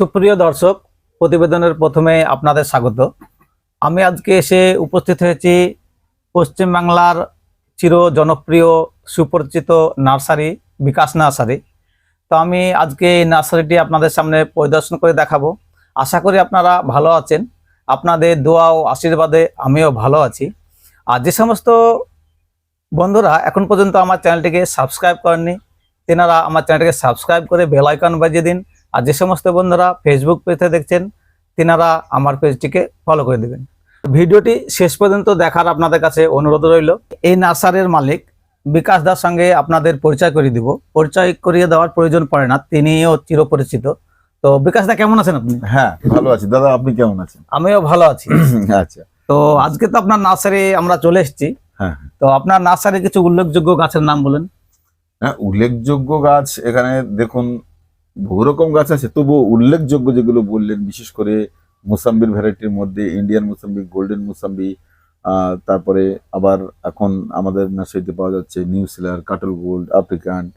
সুপ্রিয় দর্শক, প্রতিবেদনের প্রথমে আপনাদের স্বাগত। আমি আজকে এসে উপস্থিত হয়েছি পশ্চিমবাংলার চির জনপ্রিয়, সুপরিচিত নার্সারি, বিকাশ নার্সারি। তো আমি আজকে এই নার্সারিটি আপনাদের সামনে পরিদর্শন করে দেখাবো। আশা করি আপনারা ভালো আছেন। আপনাদের দোয়া ও আশীর্বাদে আমিও ভালো আছি। আর যে সমস্ত বন্ধুরা এখন পর্যন্ত আমার চ্যানেলটিকে সাবস্ক্রাইব করেননি, তেনারা আমার চ্যানেলটিকে সাবস্ক্রাইব করে বেল আইকন বাজিয়ে দিন। আর যে সমস্ত বন্ধুরা ফেসবুক পেজে দেখছেন তেনারা আমার পেজটিকে ফলো করে দেবেন। ভিডিওটি শেষ পর্যন্ত দেখার আপনাদের কাছে অনুরোধ রইল। এই নার্সারির মালিক বিকাশ দার সঙ্গে আপনাদের পরিচয় করিয়ে দিব। পরিচয় করিয়ে দেওয়ার প্রয়োজন পড়ে না তিনিও চিরপরিচিত। তো বিকাশ দা কেমন আছেন আপনি? হ্যাঁ ভালো আছি। দাদা আপনি কেমন আছেন? আমিও ভালো আছি। আচ্ছা। তো আজকে তো আপনার নার্সারি আমরা চলে এসেছি। হ্যাঁ তো আপনার নার্সারি কিছু উল্লেখযোগ্য গাছের নাম বলেন। হ্যাঁ উল্লেখযোগ্য গাছ এখানে দেখুন বহু রকম গাছ আছে। তবু উল্লেখযোগ্য যেগুলো বললেন বিশেষ করে মোসাম্বির ভ্যারাইটির মধ্যে ইন্ডিয়ান মোসাম্বি গোল্ডেন মোসাম্বি তারপরে আবার এখন আমাদের নার্সারিতে পাওয়া যাচ্ছে নিউ সিলার কাটল গোল্ড আফ্রিকান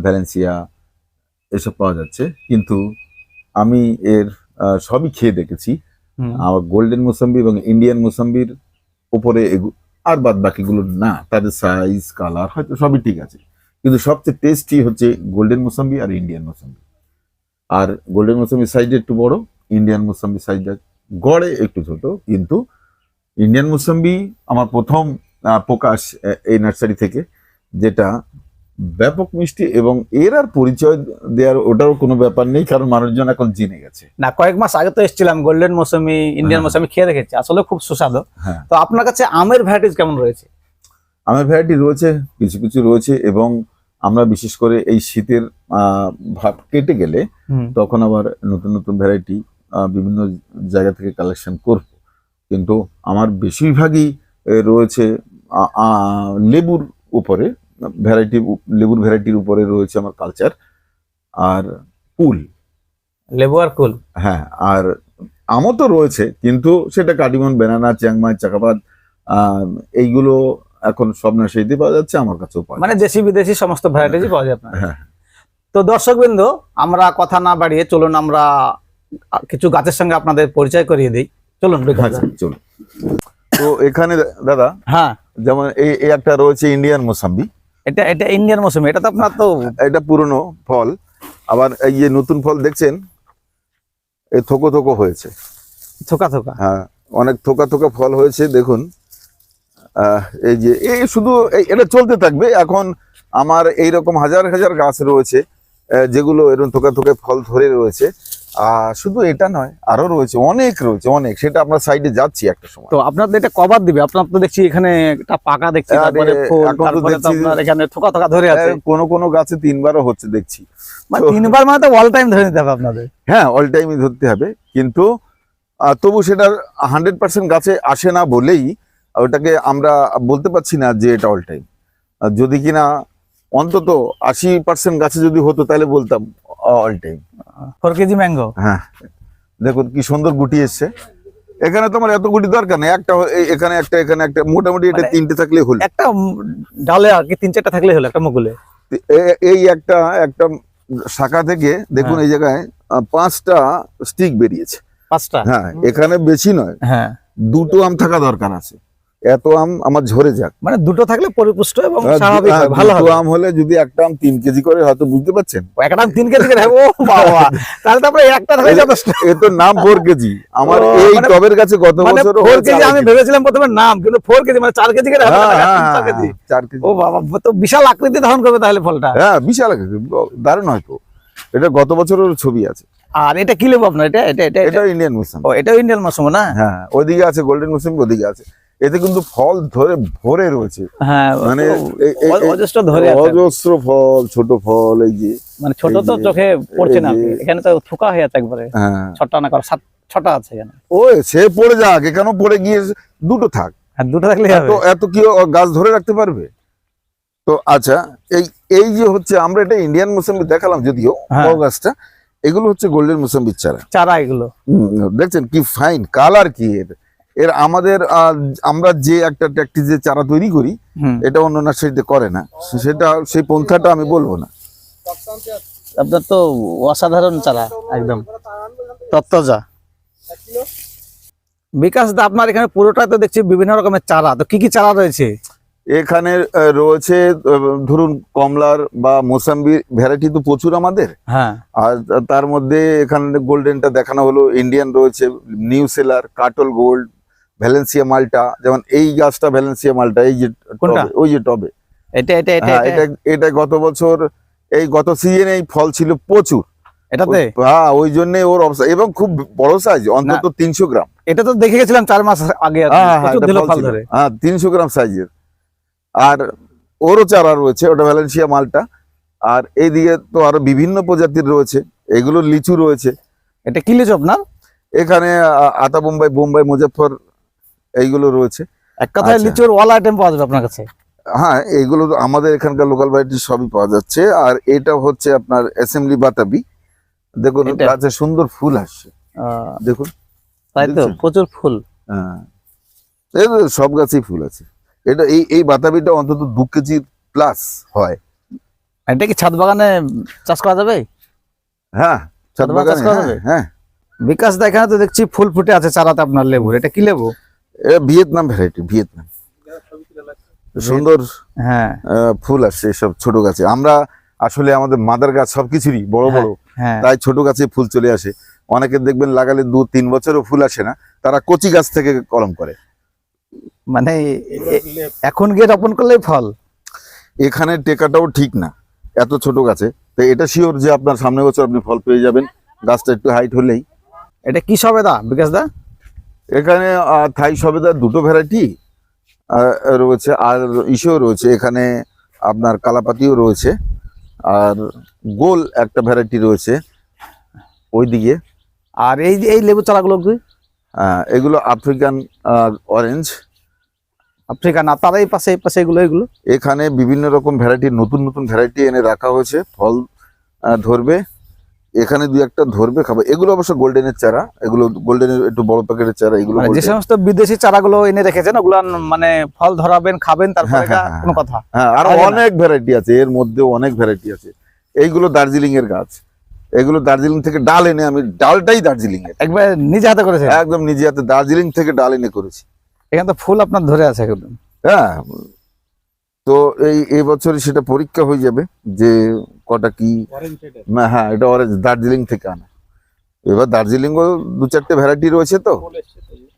ভ্যালেন্সিয়া এসব পাওয়া যাচ্ছে। কিন্তু আমি এর সবই খেয়ে দেখেছি। আমার গোল্ডেন মোসাম্বি এবং ইন্ডিয়ান মোসাম্বির উপরে এগু- আর বাদ বাকিগুলো না তাদের সাইজ কালার হয়তো সবই ঠিক আছে। কিন্তু সবচেয়ে টেস্টি হচ্ছে গোল্ডেন মোসাম্বি আর ইন্ডিয়ান মোসাম্বি। আর গোল্ডেন মোসাম্বি সাইজটা একটু বড় ইন্ডিয়ান মোসাম্বি সাইজটা গড়ে একটু ছোট কিন্তু ইন্ডিয়ান মোসাম্বি আমার প্রথম প্রকাশ এই নার্সারি থেকে যেটা ব্যাপক মিষ্টি এবং এর আর পরিচয় দেওয়ার ওটারও কোনো ব্যাপার নেই কারণ মানুষজন এখন জেনে গেছে। না কয়েক মাস আগে তো এসেছিলাম গোল্ডেন মৌসুমি ইন্ডিয়ান। মৌসুমি খেয়ে দেখেছি আসলে খুব সুস্বাদু। হ্যাঁ। তো আপনার কাছে আমের ভ্যারাইটিস কেমন রয়েছে? আমের ভ্যারাইটি রয়েছে কিছু কিছু রয়েছে এবং আমরা বিশেষ করে এই শীতের ভাব কেটে গেলে তখন আবার নতুন নতুন ভ্যারাইটি বিভিন্ন জায়গা থেকে কালেকশন করব। কিন্তু আমার বেশিরভাগই রয়েছে লেবুর উপরে ভ্যারাইটি লেবুর ভ্যারাইটির উপরে রয়েছে আমার কালচার আর কুল। লেবু আর কুল? হ্যাঁ আর আমও তো রয়েছে কিন্তু সেটা কাটিমন বেনানা চ্যাংমাই চাকাপাত আহ, এইগুলো এখন সব নার্সারিতে পাওয়া যাচ্ছে আমার কাছেও পাওয়া মানে দেশি বিদেশি সমস্ত ভ্যারাইটিস পাওয়া যায় আপনার। হ্যাঁ। তো দর্শক বিন্দু আমরা কথা না বাড়িয়ে চলুন আমরা কিছু গাছের সঙ্গে আপনাদের পরিচয় করিয়ে দিই। চলুন। আচ্ছা চলুন। তো এখানে দাদা হ্যাঁ। যেমন এই একটা রয়েছে ইন্ডিয়ান মোসাম্বি এটা এটা ইন্ডিয়ান মৌসুমি এটা তো আপনার তো এটা পুরনো ফল। আবার এই যে নতুন ফল দেখছেন এই থোকো থোকো হয়েছে। থোকা থোকা। হ্যাঁ অনেক থোকা থোকা ফল হয়েছে দেখুন। এই যে এই শুধু এটা চলতে থাকবে। এখন আমার এই রকম হাজার হাজার গাছ রয়েছে যেগুলো এরকম থোকা থোকা ফল ধরে রয়েছে। আর শুধু এটা নয় আরও রয়েছে অনেক রয়েছে অনেক। সেটা আমরা সাইডে যাচ্ছি একটা সময়। তো আপনাদের এটা কভার দিবে? আপনার তো দেখছি এখানে একটা পাকা দেখছি তারপরে আপনার এখানে থোকা থোকা ধরে আছে কোনো কোনো গাছে তিনবারও হচ্ছে দেখছি। মানে তিনবার মানে তো অল টাইম ধরে নিতে হবে আপনাদের। হ্যাঁ অল টাইমই ধরতে হবে। কিন্তু তবু সেটা হান্ড্রেড পার্সেন্ট গাছে আসে না বলেই ওটাকে আমরা বলতে পারছি না যে এটা অল টাইম যদি কিনা অন্তত আশি পার্সেন্ট গাছে যদি হতো তাহলে বলতাম all time four kg mango হ্যাঁ। দেখুন কি সুন্দর গুটি এসছে। এখানে তোমার এত গুটি দরকার নেই। একটা এখানে একটা এখানে একটা মোটামুটি এটা মানে- তিনটে থাকলে হলো। একটা ডালে আর কি তিন চারটা থাকলে হলো একটা মুকুলে এই একটা একটা শাখা থেকে দেখুন এই জায়গায় পাঁচটা স্টিক বেরিয়েছে। পাঁচটা? হ্যাঁ এখানে বেশি নয়। হ্যাঁ। দুটো আম থাকা দরকার আছে। এত আম আমার ঝরে যাক। মানে দুটো থাকলে পরিপুষ্ট এবং হ্যাঁ, স্বাভাবিক হ্যাঁ, হয়, ভালো হবে। আম হলে যদি একটা আম তিন কেজি করে হয়তো বুঝতে পারছেন? একটা দাম তিন কেজি করে ও বাবা! তাহলে তারপরে একটা থাকলে যথেষ্ট। এ তো নাম ফোর কেজি। আমার এই মানে- টবের কাছে গত মানে বছর ফোর কেজি আমি ভেবেছিলাম প্রথমে নাম কিন্তু ফোর কেজি মানে চার কেজি করে হবে না, চার কেজি। চার কেজি। ও বাবা তো বিশাল আকৃতি ধারণ করবে তাহলে ফলটা। হ্যাঁ বিশাল আকৃতি, দারুণ হয়তো এটা গত বছরের ছবি আছে। আর এটা কি লেবু আপনার? এটা এটা এটা এটা ইন্ডিয়ান মুসলিম ও এটাও ইন্ডিয়ান মাশরুম না? হ্যাঁ ওদিকে আছে গোল্ডেন মুসলিম ওদিকে আছে। এতে কিন্তু ফল ধরে ভরে রয়েছে। হ্যাঁ মানে অজস্র ধরে অজস্র ফল ছোট ফল এই যে মানে ছোট তো চোখে পড়ছে না। এখানে তো থুকা হয়ে আছে একবারে। হ্যাঁ। ছটা না করে সাত ছটা আছে এখানে। ওই সে পড়ে যাক এখানেও পড়ে গিয়ে দুটো থাক। হ্যাঁ দুটো থাকলে এত এত কি গাছ ধরে রাখতে পারবে? তো আচ্ছা এই এই যে হচ্ছে আমরা এটা ইন্ডিয়ান মুসাম্বি দেখালাম যদিও। গাছটা এগুলো হচ্ছে গোল্ডেন মুসাম্বির চারা চারা এগুলো। দেখছেন কি ফাইন কালার কি এর। এর আমাদের আমরা যে একটা ট্যাকটি যে চারা তৈরি করি এটা অন্য নার্সারিতে করে না। সেটা সেই পন্থাটা আমি বলব না। আপনার তো অসাধারণ চারা একদম। তত্ত্বজা। বিকাশ দা আপনার এখানে পুরোটা তো দেখছি বিভিন্ন রকমের চারা। তো কি কি চারা রয়েছে? এখানে রয়েছে ধরুন কমলার বা মোসাম্বির ভ্যারাইটি তো প্রচুর আমাদের। হ্যাঁ। আর তার মধ্যে এখানে গোল্ডেনটা দেখানো হলো ইন্ডিয়ান রয়েছে নিউ সেলার কাটল গোল্ড ভ্যালেন্সিয়া মালটা যেমন এই গাছটা ভ্যালেন্সিয়া মালটা এই যে ওই যে টবে। এটা এটা এটা হ্যাঁ, এটা? এটা এটা গত বছর এই গত সিজনে এই ফল ছিল প্রচুর। এটাতে? হ্যাঁ ওই জন্য ওর অবস্থা এবং খুব বড় সাইজ অন্তত তিনশো গ্রাম। এটা তো দেখে গেছিলাম চার মাস আগে আর হ্যাঁ, হ্যাঁ তিনশো গ্রাম সাইজের আর ওরও চারা রয়েছে ওটা ভ্যালেন্সিয়া মালটা। আর এইদিকে তো আরও বিভিন্ন প্রজাতির রয়েছে এগুলো লিচু রয়েছে। এটা কি লিচু আপনার? এখানে আতা বোম্বাই বোম্বাই মুজাফর এইগুলো রয়েছে। এক কথায় আচ্ছা। লিচুর অল আইটেম পাওয়া যাবে আপনার কাছে? হ্যাঁ এইগুলো তো আমাদের এখানকার লোকাল ভ্যারাইটি সবই পাওয়া যাচ্ছে। আর এটা হচ্ছে আপনার অ্যাসেম্বলি বাতাবি। দেখুন? গাছে সুন্দর ফুল আসছে। দেখুন। তাই তো? প্রচুর ফুল। হ্যাঁ। এই সব গাছেই ফুল আছে। এটা এই এই বাতাবিটা অন্তত দু কেজি প্লাস হয়। এটা কি ছাদ বাগানে চাষ করা যাবে? হ্যাঁ ছাদ বাগান চাষ বাগানে, করা হ্যাঁ, যাবে? হ্যাঁ। বিকাশ দা এখানে তো দেখছি ফুল ফুটে আছে চারাতে আপনার লেবুর। এটা কি লেবু? এটা ভিয়েতনাম ভ্যারাইটি ভিয়েতনাম। সুন্দর হ্যাঁ। ফুল আসছে সব ছোট গাছে। আমরা আসলে আমাদের মাদার গাছ সবকিছুরই বড় বড়। হ্যাঁ। তাই ছোট গাছে ফুল চলে আসে। অনেকে দেখবেন লাগালে দু তিন বছরও ফুল আসে না। তারা কচি গাছ থেকে কলম করে। মানে এখন গিয়ে রোপণ করলে ফল। এখানে টেকাটাও ঠিক না এত ছোট গাছে। তো এটা শিওর যে আপনার সামনে বছর আপনি ফল পেয়ে যাবেন। গাছটা একটু হাইট হলেই। এটা কি সবেদা বিকাশ দা এখানে থাই সবেদার দুটো ভ্যারাইটি রয়েছে আর ইসেও রয়েছে এখানে আপনার কালাপাতিও রয়েছে আর গোল একটা ভ্যারাইটি রয়েছে ওইদিকে। আর এই যে এই লেবু চারাগুলো কি? আহ, এগুলো আফ্রিকান অরেঞ্জ আফ্রিকান আর তার এই পাশে এই পাশে এগুলো এগুলো? এখানে বিভিন্ন রকম ভ্যারাইটি নতুন নতুন ভ্যারাইটি এনে রাখা হয়েছে ফল ধরবে। এখানে দুই একটা ধরবে খাবে। এগুলো অবশ্য গোল্ডেনের চারা। এগুলো গোল্ডেনের একটু বড় প্যাকেটের চারা এগুলো মানে যে সমস্ত বিদেশি চারাগুলো এনে রেখেছেন ওগুলো মানে ফল ধরাবেন খাবেন তারপরে হ্যাঁ, হ্যাঁ, হ্যাঁ। কোনো কথা। হ্যাঁ আরও তাই না? অনেক ভ্যারাইটি আছে এর মধ্যে অনেক ভ্যারাইটি আছে। এইগুলো দার্জিলিং এর গাছ। এগুলো দার্জিলিং থেকে ডাল এনে আমি ডালটাই দার্জিলিং এর। একবার নিজে হাতে করেছেন? একদম নিজে হাতে দার্জিলিং থেকে ডাল এনে করেছি। এখানে তো ফুল আপনার ধরে আছে একদম হ্যাঁ তো এই বছরই সেটা পরীক্ষা হয়ে যাবে যে কটা কি না, হ্যাঁ এটা অরেঞ্জ দার্জিলিং থেকে আনা। এবার দার্জিলিং ও দু চারটে ভ্যারাইটি রয়েছে তো।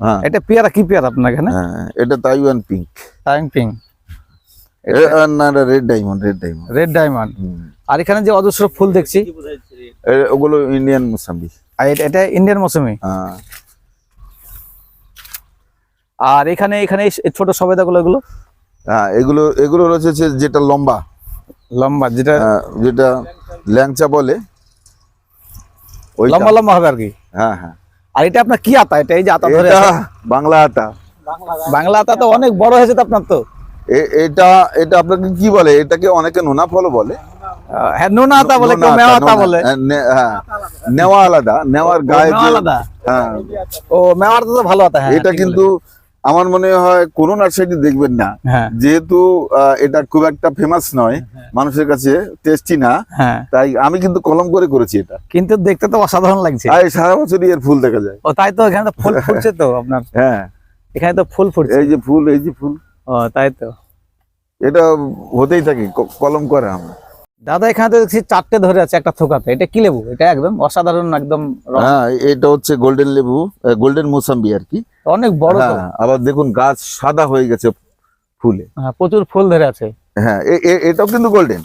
হ্যাঁ। এটা পেয়ারা কি পেয়ারা আপনার এখানে? হ্যাঁ এটা তাইওয়ান পিঙ্ক টাইম পিঙ্ক না red diamond red diamond red diamond আর এখানে যে অজস্র ফুল দেখছি ওগুলো ইন্ডিয়ান মোসাম্বি আর এটা- এটা ইন্ডিয়ান মৌসুমি হ্যাঁ। আর এখানে এখানে ছোট সবেদাগুলো এগুলো? এগুলো এগুলো রয়েছে যেটা লম্বা। লম্বা যেটা যেটা ল্যাংচা বলে। লম্বা লম্বা হবে আর কি? হ্যাঁ হ্যাঁ। আর এটা আপনার কি আতা? এটা এই যে আতা ধরে বাংলা আটা বাংলা আতা তো অনেক বড় হয়েছে তো আপনার তো। এটা এটা আপনাকে কি বলে? এটাকে অনেকে নোনা ফলও বলে। হ্যাঁ নোনা আতা বলে কেউ মেওয়া আতা বলে। হ্যাঁ, হ্যাঁ নেওয়া আলাদা নেওয়ার গায়ে আলাদা? হ্যাঁ। ও মেওয়ার আতা তো ভালো আতা হ্যাঁ এটা কিন্তু আমার মনে হয় কোনো নার্সারি দেখবেন না। হ্যাঁ। যেহেতু এটা খুব একটা ফেমাস নয় মানুষের কাছে টেস্টি না। হ্যাঁ। তাই আমি কিন্তু কলম করে করেছি এটা। কিন্তু দেখতে তো অসাধারণ লাগছে। আর এই সারা বছরই এর ফুল দেখা যায়। ও তাই তো এখানে তো ফুল ফুটছে তো আপনার। হ্যাঁ। এখানে তো ফুল ফুটছে। এই যে ফুল এই যে ফুল। ও তাই তো। এটা হতেই থাকে কলম করে আমরা। দাদা এখানে তো দেখছি চারটে ধরে আছে একটা থোকাতে। এটা কি লেবু? এটা একদম অসাধারণ একদম হ্যাঁ এটা হচ্ছে গোল্ডেন লেবু গোল্ডেন মোসাম্বি আর কি। অনেক বড় হ্যাঁ আবার দেখুন গাছ সাদা হয়ে গেছে ফুলে। হ্যাঁ, প্রচুর ফুল ধরে আছে। হ্যাঁ এটাও কিন্তু গোল্ডেন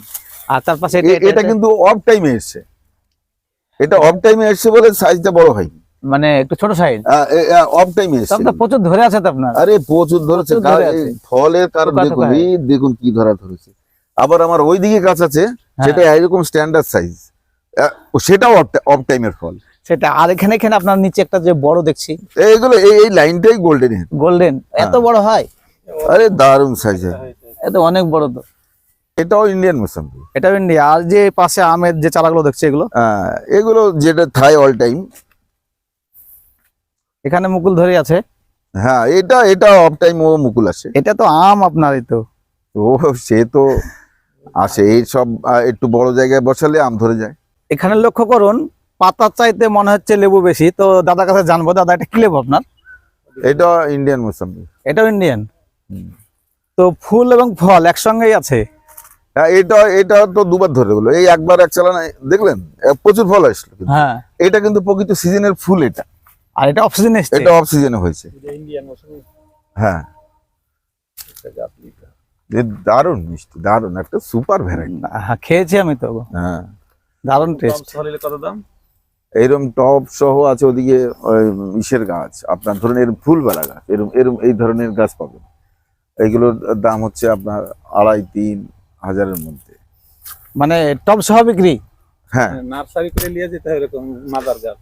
আর তার পাশে এটা- কিন্তু অফ টাইমে এসছে। এটা অফ টাইমে এসছে বলে সাইজটা বড় হয় মানে একটু ছোট সাইজ অফ টাইমে এসছে। তো প্রচুর ধরে আছে তো আপনার। আরে প্রচুর ধরেছে। ফলের কারণ দেখুন দেখুন কি ধরা ধরেছে। আবার আমার ওইদিকে গাছ আছে হ্যাঁ। সেটা এরকম স্ট্যান্ডার্ড সাইজ সেটাও অফ টাইমের ফল। সেটা আর এখানে এখানে আপনার নিচে একটা যে বড় দেখছি। এইগুলো এই এই লাইনটাই গোল্ডেন গোল্ডেন এত বড় হয়? আরে দারুণ সাইজ এত অনেক বড় তো। এটাও ইন্ডিয়ান মোসাম্বি এটা ইন্ডিয়া আর যে পাশে আমের যে চারাগুলো দেখছি এগুলো? আহ, এগুলো যেটা থাই অল টাইম এখানে মুকুল ধরে আছে। হ্যাঁ এটা এটা অফ টাইম ও মুকুল আসে। এটা তো আম আপনার এই তো। ও সে তো আসে এই সব একটু বড় জায়গায় বসালে আম ধরে যায়। এখানে লক্ষ্য করুন পাতার চাইতে মনে হচ্ছে লেবু বেশি তো দাদার কাছে জানব দাদা এটা কি লেবু আপনার? এটা ইন্ডিয়ান মোসাম্বি। এটাও ইন্ডিয়ান তো ফুল এবং ফল একসঙ্গেই আছে? হ্যাঁ এটা এটা তো দুবার ধরে গেলো। এই একবার এক চালান দেখলেন? প্রচুর ফল আসলো হ্যাঁ। এটা কিন্তু প্রকৃত সিজনের ফুল এটা। আর এটা অক্সিজেন এসছে? এটা অফ সিজনে হয়েছে। ইন্ডিয়ান হ্যাঁ। দারুণ মিষ্টি দারুণ একটা সুপার ভ্যারাইটি। হ্যাঁ খেয়েছি আমি তো হ্যাঁ। দারুণ টেস্ট কত দাম? এইরকম টপ সহ আছে ওদিকে ওই ইসের গাছ আপনার ধরুন এর ফুলবেলা গাছ এরম এরম এই ধরনের গাছ পাবেন। এইগুলোর দাম হচ্ছে আপনার আড়াই তিন হাজারের মধ্যে। মানে টপ সহ বিক্রি? হ্যাঁ। নার্সারি করে নিয়ে যেতে হয় এরকম মাদার গাছ।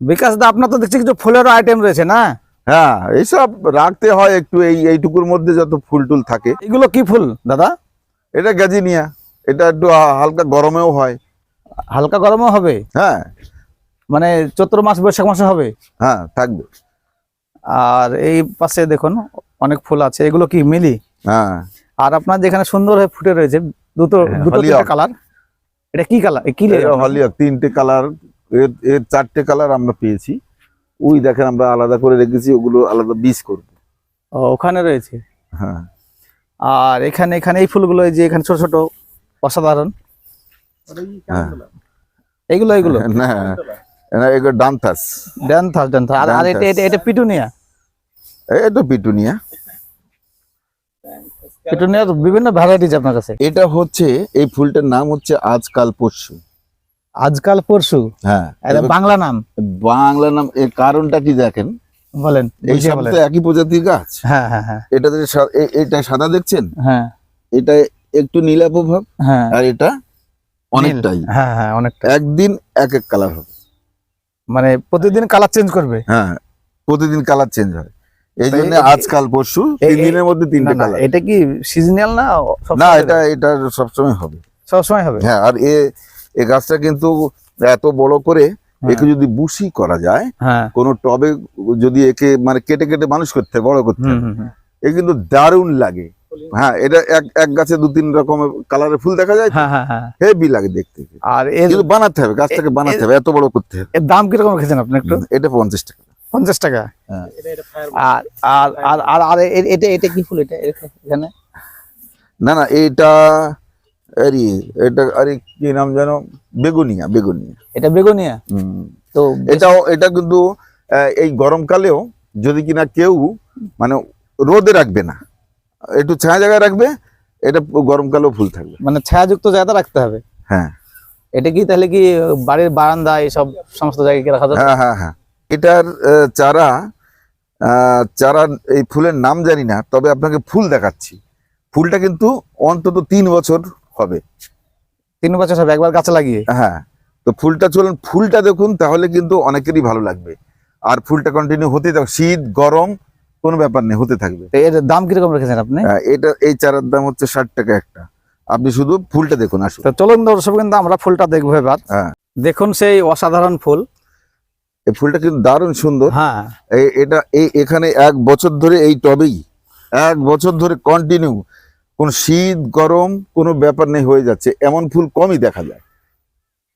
বিকাশ দা আপনার তো দেখছি কিছু ফুলেরও আইটেম রয়েছে না? হ্যাঁ এইসব রাখতে হয় একটু এই এইটুকুর মধ্যে যত ফুল টুল থাকে। এগুলো কি ফুল দাদা? এটা গ্যাজিনিয়া। এটা একটু হালকা গরমেও হয়। হালকা গরমেও হবে? হ্যাঁ। মানে চৈত্র মাস বৈশাখ মাসে হবে? হ্যাঁ থাকবে। আর এই পাশে দেখুন অনেক ফুল আছে। এগুলো কি মিলি? হ্যাঁ। আর আপনার যেখানে সুন্দর হয়ে ফুটে রয়েছে দুটো হ্যাঁ, দুটো। কালার। এটা কি কালার? কি হলিয়া তিনটে কালারের চারটে কালার আমরা পেয়েছি। ওই দেখেন আমরা আলাদা করে রেখেছি ওগুলো আলাদা বীজ করব। ওখানে রয়েছে? হ্যাঁ। আর এখানে এখানে এই ফুলগুলো এই যে এখানে ছোট ছোট অসাধারণ। হ্যাঁ। এইগুলো এইগুলো? না না এগুলো ডান্থাস ড্যান্থাস ড্যান্থাস আর আর এটা এটা এটা পিটুনিয়া? এটা পিটুনিয়া। পিটুনিয়ার বিভিন্ন ভ্যারাইটিজ আপনার কাছে। এটা হচ্ছে এই ফুলটার নাম হচ্ছে আজকাল পরশু আজকাল পরশু। হ্যাঁ। বাংলা নাম। বাংলা নাম এর কারণটা কি দেখেন? বলেন এই সব তো একই প্রজাতির গাছ। হ্যাঁ হ্যাঁ হ্যাঁ। এটা সাদা দেখছেন? হ্যাঁ। এটা একটু নীলাভ ভাব হ্যাঁ। আর এটা অনেকটাই। হ্যাঁ হ্যাঁ অনেকটা একদিন এক এক কালার হবে। মানে প্রতিদিন কালার চেঞ্জ করবে? হ্যাঁ প্রতিদিন কালার চেঞ্জ হয়। এই জন্য আজকাল পরশু তিন দিনের মধ্যে তিনটে কালার এটা কি সিজনাল না না এটা এটা সবসময় হবে। সবসময় হবে? হ্যাঁ আর এ এ গাছটা কিন্তু এত বড় করে একে যদি বুশি করা যায় হ্যাঁ। কোনো টবে যদি একে মানে কেটে কেটে মানুষ করতে হয়, বড় করতে হয়। এ কিন্তু দারুণ লাগে। হ্যাঁ এটা এক এক গাছে দু তিন রকমের কালারের ফুল দেখা যায় হ্যাঁ হ্যাঁ হ্যাঁ। হেভি লাগে দেখতে। আর কিন্তু বানাতে হবে গাছটাকে বানাতে হবে এত বড় করতে হবে। এর দাম কীরকম রেখেছেন আপনি একটু? এটা পঞ্চাশ টাকা। পঞ্চাশ টাকা? এটা এটা আর আর আর আর আর এটা এটা কি ফুল এটা এটা? এখানে? না না এটা আরে এটা আরে কি নাম জানো বেগুনিয়া বেগুনিয়া। এটা বেগুনিয়া? হুম। তো এটাও এটা কিন্তু এই গরমকালেও যদি কিনা কেউ মানে রোদে রাখবে না একটু ছায়া জায়গায় রাখবে এটা গরমকালেও ফুল থাকবে। মানে ছায়াযুক্ত জায়গাতে রাখতে হবে? হ্যাঁ। এটা কি তাহলে কি বাড়ির বারান্দা এইসব সমস্ত জায়গায় কি রাখা যাবে হ্যাঁ হ্যাঁ হ্যাঁ। এটার চারা চারা এই ফুলের নাম জানি না তবে আপনাকে ফুল দেখাচ্ছি। ফুলটা কিন্তু অন্তত তিন বছর হবে। তিন বছর হবে একবার গাছ লাগিয়ে? হ্যাঁ তো ফুলটা চলুন ফুলটা দেখুন তাহলে কিন্তু অনেকেরই ভালো লাগবে। আর ফুলটা কন্টিনিউ হতে থাকবে শীত গরম কোনো ব্যাপার নেই হতে থাকবে। এর দাম কীরকম রেখেছেন আপনি? হ্যাঁ, এটা এই চারার দাম হচ্ছে ষাট টাকা একটা। আপনি শুধু ফুলটা দেখুন আসুন। তো চলুন দর্শক কিন্তু আমরা ফুলটা দেখব এবার। হ্যাঁ। দেখুন সেই অসাধারণ ফুল। এই ফুলটা কিন্তু দারুণ সুন্দর। হ্যাঁ। এটা এই এখানে এক বছর ধরে এই টবেই এক বছর ধরে কন্টিনিউ কোন শীত গরম কোনো ব্যাপার নেই হয়ে যাচ্ছে। এমন ফুল কমই দেখা যায়।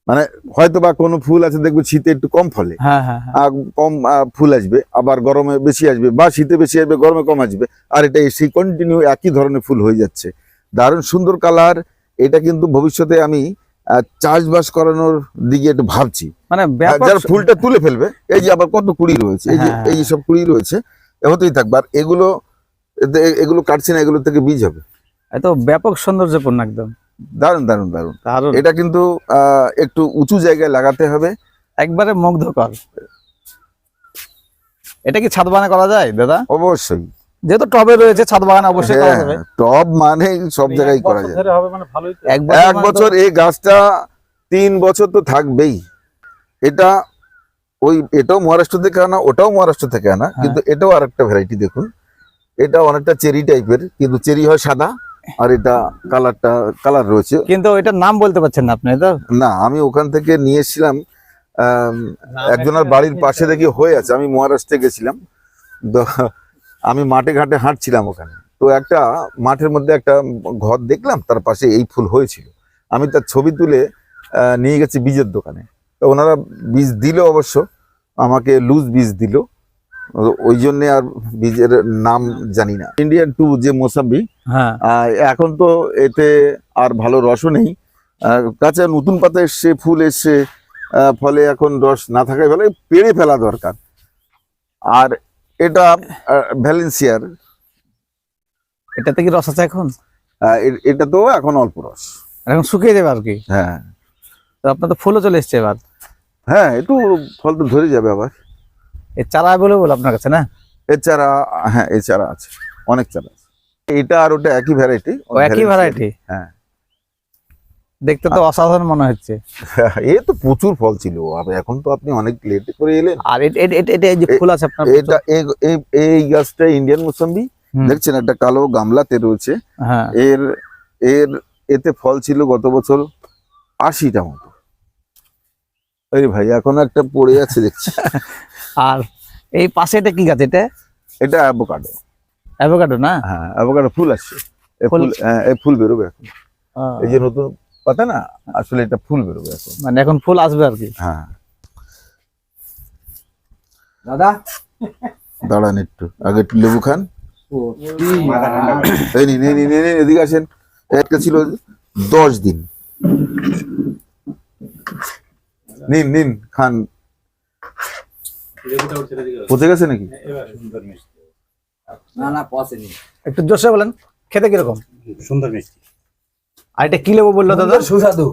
মানে হয়তো বা কোনো ফুল আছে দেখবে শীতে একটু কম ফলে। হ্যাঁ হ্যাঁ হ্যাঁ। কম ফুল আসবে আবার গরমে বেশি আসবে বা শীতে বেশি আসবে গরমে কম আসবে। আর এটা সেই কন্টিনিউ একই ধরনের ফুল হয়ে যাচ্ছে। দারুণ সুন্দর কালার। এটা কিন্তু ভবিষ্যতে আমি আহ, চাষবাস করানোর দিকে একটু ভাবছি। মানে যারা ফুলটা তুলে ফেলবে এই যে আবার কত কুড়ি রয়েছে এই যে। এই যে সব কুড়ি রয়েছে এ হতেই থাকবে। আর এগুলো এগুলো কাটছি না এগুলো থেকে বীজ হবে। এত ব্যাপক সৌন্দর্যপূর্ণ একদম। দারুণ দারুণ দারুণ। দারুণ। এটা কিন্তু আহ, একটু উঁচু জায়গায় লাগাতে হবে। একবারে মুগ্ধকর। এটা কি ছাদ বাগানে করা যায় দাদা? অবশ্যই। যেহেতু টবে রয়েছে ছাদ বাগানে অবশ্যই করা যাবে। হ্যাঁ, টব মানে সব জায়গায় করা যায়। ধরে হবে মানে ভালোই এক মানে বছর এই গাছটা তিন বছর তো থাকবেই। এটা ওই এটাও মহারাষ্ট্র থেকে আনা ওটাও মহারাষ্ট্র থেকে আনা হ্যাঁ। কিন্তু এটাও আরেকটা ভ্যারাইটি দেখুন। এটা অনেকটা চেরি টাইপের কিন্তু চেরি হয় সাদা। আর এটা কালারটা কালার রয়েছে। কিন্তু এটার নাম বলতে পারছেন না আপনি তো? না আমি ওখান থেকে নিয়ে এসেছিলাম আম, একজনের বাড়ির পাশে দেখি হয়ে আছে আমি মহারাষ্ট্রে গেছিলাম। আমি মাঠে ঘাটে হাঁটছিলাম ওখানে। তো একটা মাঠের মধ্যে একটা ঘর দেখলাম তার পাশে এই ফুল হয়েছিল। আমি তার ছবি তুলে আহ, নিয়ে গেছি বীজের দোকানে। তো ওনারা বীজ দিল অবশ্য আমাকে লুজ বীজ দিল। ওই জন্য আর বীজের নাম জানি না। ইন্ডিয়ান টু যে মোসাম্বি হ্যাঁ। এখন তো এতে আর ভালো রসও নেই। কাঁচা নতুন পাতা এসছে ফুল এসছে ফলে এখন রস না থাকায় ফলে পেড়ে ফেলা দরকার। আর এটা ভ্যালেন্সিয়ার এটাতে কি রস আছে এখন? এটা তো এখন অল্প রস। এখন শুকিয়ে যাবে আর কি? হ্যাঁ। আপনার তো ফুলও চলে এসছে এবার। হ্যাঁ একটু ফল তো ধরে যাবে আবার। এই চারা অ্যাভেলেবল আপনার কাছে না? এছাড়া হ্যাঁ এছাড়া আছে। অনেক চারা আছে। এটা আর ওটা একই ভ্যারাইটি একই ভ্যারাইটি হ্যাঁ। দেখতে তো অসাধারণ মনে হচ্ছে। এ তো প্রচুর ফল ছিল। আর এখন তো আপনি অনেক লেট করে এলেন। আর এটা এই যে ফুল আছে আপনার এটা এই- এই- এই গাছটা ইন্ডিয়ান মোসাম্বি দেখছেন একটা কালো গামলাতে রয়েছে। হ্যাঁ। এর এর এতে ফল ছিল গত বছর আশিটা মতো। এই ভাই এখন একটা পড়ে আছে দেখছি। আর এই পাশে এটা কি গাছ? এটা? এটা অ্যাভোকাডো অ্যাভোকাডো না? হ্যাঁ অ্যাভোকাডো ফুল আসছে এ ফুল- হ্যাঁ, ফুল বেরোবে এখন। এই যে নতুন পাতা না আসলে এটা ফুল বেরোবে এখন। মানে এখন ফুল আসবে আর কি? হ্যাঁ। দাদা? দাঁড়ান একটু আগে একটু লেবু খান। এই নিন এই নিন, এদিকে আসেন। একটা ছিল দশ দিন। নিন নিন খান। পচে গেছে নাকি? এবার সুন্দর মিষ্টি না না পসেনি একটু জোরসে বলেন খেতে কীরকম? সুন্দর মিষ্টি। আর এটা কি লেবু বলল দাদা? সুস্বাদু।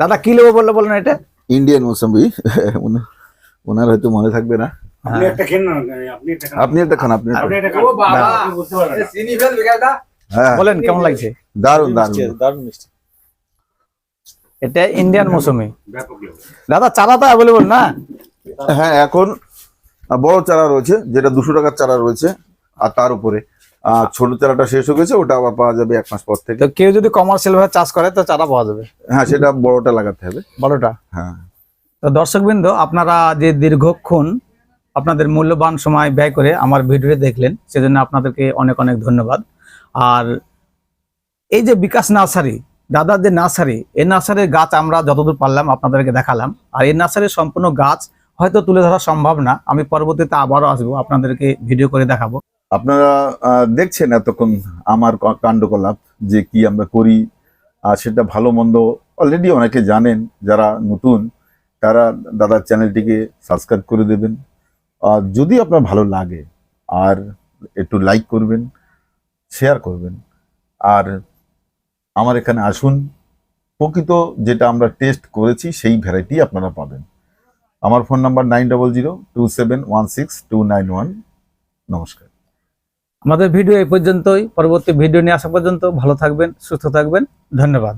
দাদা কি লেবু বলল বলেন এটা? ইন্ডিয়ান মৌসুমি ওনার হয়তো মনে থাকবে না। আপনি একটা খেন। আপনি হ্যাঁ। বলেন কেমন লাগছে? দারুণ দারুণ দারুণ মিষ্টি। এটা ইন্ডিয়ান মৌসুমি দাদা চারা তো অ্যাভেলেবল না? হ্যাঁ এখন বড় চারা রয়েছে যেটা দুশো টাকার চারা রয়েছে আর তার উপরে। ছোট চারাটা শেষ হয়ে গেছে ওটা আবার পাওয়া যাবে এক মাস পর থেকে। তো কেউ যদি কমার্শিয়াল ভাবে চাষ করে তো চারা পাওয়া যাবে। হ্যাঁ সেটা বড়টা লাগাতে হবে। বড়টা? হ্যাঁ। তো দর্শকবৃন্দ আপনারা যে দীর্ঘক্ষণ আপনাদের মূল্যবান সময় ব্যয় করে আমার ভিডিওটি দেখলেন সেজন্য আপনাদেরকে অনেক অনেক ধন্যবাদ। আর এই যে বিকাশ নার্সারি দাদার যে নার্সারি এই নার্সারির গাছ আমরা যতদূর পারলাম আপনাদেরকে দেখালাম। আর এই নার্সারির সম্পূর্ণ গাছ হয়তো তুলে ধরা সম্ভব না। আমি পরবর্তীতে আবারও আসব, আপনাদেরকে ভিডিও করে দেখাবো। আপনারা দেখছেন এতক্ষণ আমার কাণ্ডকলাপ, যে কি আমরা করি, আর সেটা ভালো মন্দ অলরেডি অনেকে জানেন, যারা নতুন, তারা দাদার চ্যানেলটিকে সাবস্ক্রাইব করে দেবেন। আর যদি আপনার ভালো লাগে, আর একটু লাইক করবেন শেয়ার করবেন। আর আমার এখানে আসুন। প্রকৃত যেটা আমরা টেস্ট করেছি, সেই ভ্যারাইটি আপনারা পাবেন। আমার phone number nine double zero two seven one six two nine one নমস্কার। আমাদের ভিডিও এই পর্যন্তই। পরবর্তী ভিডিও নিয়ে আসা পর্যন্ত ভালো থাকবেন, সুস্থ থাকবেন। ধন্যবাদ।